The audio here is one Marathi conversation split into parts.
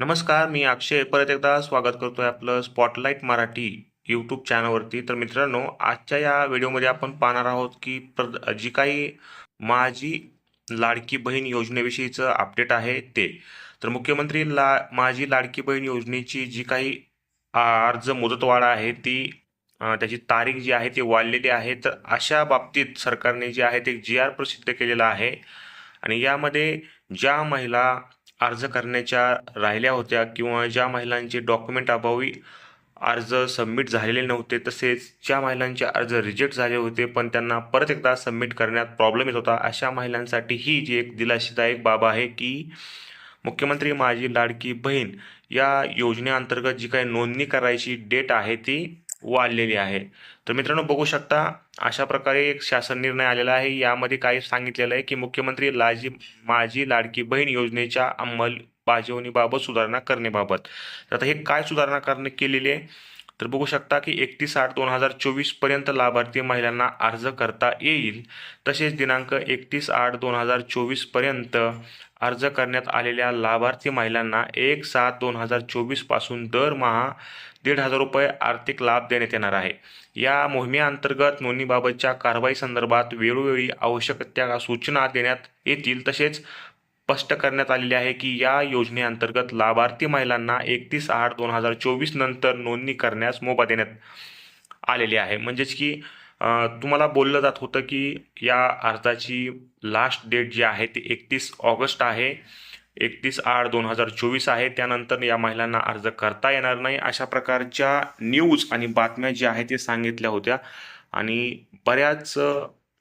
नमस्कार मी अक्षय. परत एकदा स्वागत करतोय आपलं स्पॉटलाईट मराठी यूट्यूब चॅनलवरती तर मित्रांनो आजच्या या व्हिडिओमध्ये आपण पाहणार आहोत की प्र जी काही माझी लाडकी बहीण योजनेविषयीचं अपडेट आहे ते. तर मुख्यमंत्री ला माझी लाडकी बहीण योजनेची जी काही अर्ज मुदतवाढ आहे ती त्याची तारीख जी आहे ती वाढलेली आहे. तर अशा बाबतीत सरकारने जे आहे ते जी आर प्रसिद्ध केलेलं आहे. आणि यामध्ये ज्या महिला अर्ज करण्याच्या राहिल्या होत्या किंवा ज्या महिलांचे डॉक्युमेंट अभावी अर्ज सबमिट झालेले नव्हते तसेच ज्या महिलांचे अर्ज रिजेक्ट झाले होते पण त्यांना परत एकदा सबमिट करण्यात प्रॉब्लेम येत होता. अशा महिलांसाठी ही जी एक दिलाशीदायक बाब आहे की मुख्यमंत्री माझी लाडकी बहीण या योजनेअंतर्गत जी काही नोंदणी करायची डेट आहे ती वाढलेली आहे. तर मित्रांनो बघू शकता अशा प्रकारे एक शासन निर्णय आलेला आहे. यामध्ये काही सांगितलेलं आहे की मुख्यमंत्री लाजी माझी लाडकी बहीण योजनेच्या अंमलबजावणीबाबत सुधारणा करण्याबाबत. तर आता हे काय सुधारणा करणे केलेली आहे? तर बघू शकता की एकतीस आठ दोन हजार चोवीसपर्यंत लाभार्थी महिलांना अर्ज करता येईल. तसेच दिनांक एकतीस आठ दोन हजार चोवीसपर्यंत अर्ज करण्यात आलेल्या लाभार्थी महिलांना एक सात दोन हजार चोवीसपासून दरमहा दीड हजार रुपये आर्थिक लाभ देण्यात येणार आहे. या मोहिमेअंतर्गत नोंदणीबाबतच्या कारवाई संदर्भात वेळोवेळी आवश्यक त्या सूचना देण्यात येतील. तसेच स्पष्ट करण्यात आलेले आहे की या योजनेअंतर्गत लाभार्थी महिलांना एकतीस आठ दोन हजार चोवीस नंतर नोंदणी करण्यास मोबा देण्यात आलेली आहे. म्हणजेच की तुम्हाला बोललं जात होतं की या अर्जाची लास्ट डेट जी आहे ती एकतीस ऑगस्ट आहे. एकतीस आठ दोन हजार चोवीस आहे. त्यानंतर या महिलांना अर्ज करता येणार नाही. अशा प्रकारच्या न्यूज आणि बातम्या ज्या आहेत ते सांगितल्या होत्या. आणि बऱ्याच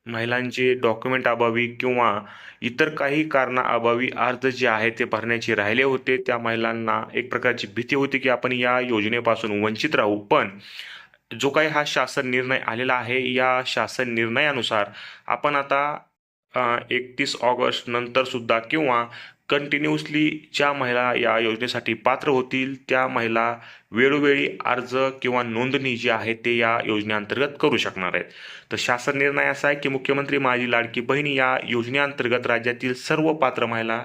महिलांचे डॉक्युमेंट अभावी किंवा इतर काही कारणाअभावी अर्ज जे आहे ते भरण्याचे राहिले होते. त्या महिलांना एक प्रकारची भीती होती की आपण या योजनेपासून वंचित राहू. पण जो काही हा शासन निर्णय आलेला आहे या शासन निर्णयानुसार आपण आता एकतीस ऑगस्ट नंतर सुद्धा किंवा कंटिन्युअसली ज्या महिला या योजनेसाठी पात्र होतील त्या महिला वेळोवेळी अर्ज किंवा नोंदणी जी आहे ते या योजनेअंतर्गत करू शकणार आहेत. तर शासन निर्णय असा आहे की मुख्यमंत्री माझी लाडकी बहीण या योजनेअंतर्गत राज्यातील सर्व पात्र महिला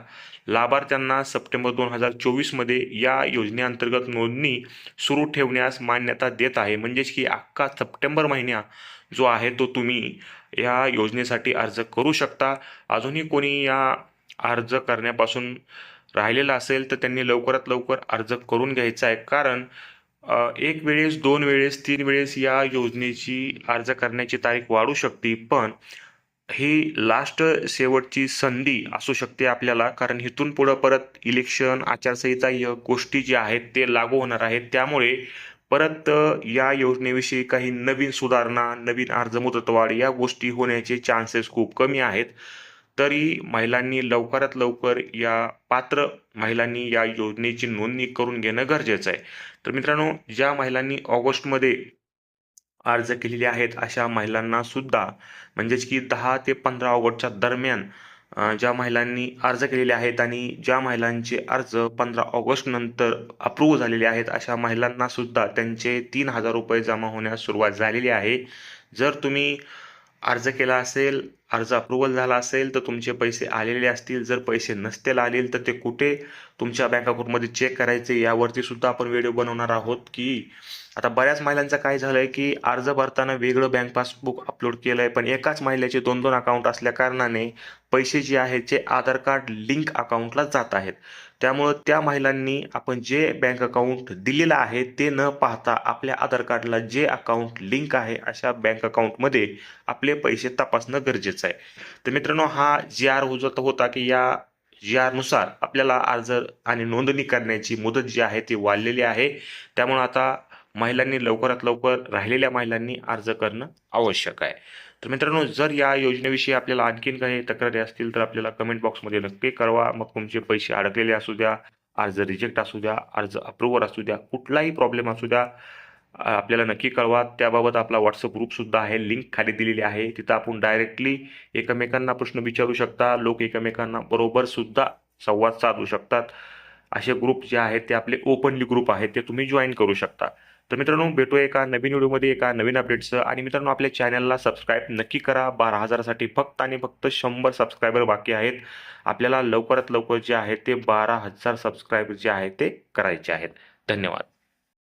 लाभार्थ्यांना सप्टेंबर दोन हजार चोवीसमध्ये या योजनेअंतर्गत नोंदणी सुरू ठेवण्यास मान्यता देत आहे. म्हणजेच की अख्खा सप्टेंबर महिना जो आहे तो तुम्ही या योजनेसाठी अर्ज करू शकता. अजूनही कोणी या अर्ज करण्यापासून राहिलेला असेल तर त्यांनी लवकरात लवकर अर्ज करून घ्यायचा आहे. कारण एक वेळेस दोन वेळेस तीन वेळेस या योजनेची अर्ज करण्याची तारीख वाढू शकते. पण ही लास्ट शेवटची संधी असू शकते आपल्याला. कारण इथून पुढं परत इलेक्शन आचारसंहिता या गोष्टी ज्या आहेत ते लागू होणार आहेत. त्यामुळे परत या योजनेविषयी काही नवीन सुधारणा नवीन अर्ज मुदतवाढ या गोष्टी होण्याचे चान्सेस खूप कमी आहेत. तरी महिलांनी लवकरात लवकर या पात्र महिलांनी या योजनेची नोंदणी करून घेणं गरजेचं आहे. तर मित्रांनो ज्या महिलांनी ऑगस्टमध्ये अर्ज केलेले आहेत अशा महिलांना सुद्धा म्हणजेच की दहा ते पंधरा ऑगस्टच्या दरम्यान ज्या महिलांनी अर्ज केलेले आहेत आणि ज्या महिलांचे अर्ज पंधरा ऑगस्ट नंतर अप्रूव्ह झालेले आहेत अशा महिलांना सुद्धा त्यांचे तीन हजार रुपये जमा होण्यास सुरुवात झालेली आहे. जर तुम्ही अर्ज केला असेल अर्ज अप्रुव्हल झाला असेल तर तुमचे पैसे आलेले असतील. जर पैसे नसतील आले तर ते कुठे? तुमच्या बँक अकाउंटमध्ये चेक करायचे. यावरती सुद्धा आपण व्हिडिओ बनवणार आहोत की आता बऱ्याच महिलांचं काय झालं आहे की अर्ज भरताना वेगळं बँक पासबुक अपलोड केलं आहे पण एकाच महिलेचे दोन दोन अकाउंट असल्या कारणाने पैसे जे आहेत ते आधार कार्ड लिंक अकाउंटला जात आहेत. त्यामुळं त्या महिलांनी आपण जे बँक अकाउंट दिलेलं आहे ते न पाहता आपल्या आधार कार्डला जे अकाउंट लिंक आहे अशा बँक अकाउंटमध्ये आपले पैसे तपासणं गरजेचं आहे तर मित्रांनो हा जी आर होत होता की या जी आरनुसार आपल्याला अर्ज आणि नोंदणी करण्याची मुदत जी आहे ती वाढलेली आहे. त्यामुळं आता महिलांनी लवकरात लवकर राहिलेल्या महिलांनी अर्ज करणं आवश्यक आहे. तर मित्रांनो जर या योजनेविषयी आपल्याला आणखीन काही तक्रारी असतील तर आपल्याला कमेंट बॉक्समध्ये नक्की कळवा. मग तुमचे पैसे अडकलेले असू द्या अर्ज रिजेक्ट असू द्या अर्ज अप्रूव्हर असू द्या कुठलाही प्रॉब्लेम असू द्या आपल्याला नक्की कळवा. त्याबाबत आपला व्हॉट्सअप ग्रुपसुद्धा आहे. लिंक खाली दिलेली आहे. तिथं आपण डायरेक्टली एकमेकांना प्रश्न विचारू शकता. लोक एकमेकांना बरोबर सुद्धा संवाद साधू शकतात. असे ग्रुप जे आहेत ते आपले ओपनली ग्रुप आहेत. ते तुम्ही जॉईन करू शकता. तर मित्रांनो भेटू एका नवीन व्हिडिओमध्ये एका नवीन अपडेट्सचं आणि मित्रांनो आपल्या चॅनलला सबस्क्राईब नक्की करा. बारा हजारासाठी फक्त आणि फक्त शंभर सबस्क्रायबर बाकी आहेत. आपल्याला लवकरात लवकर जे आहे ते बारा हजार सबस्क्रायबर जे आहे ते करायचे आहेत. धन्यवाद.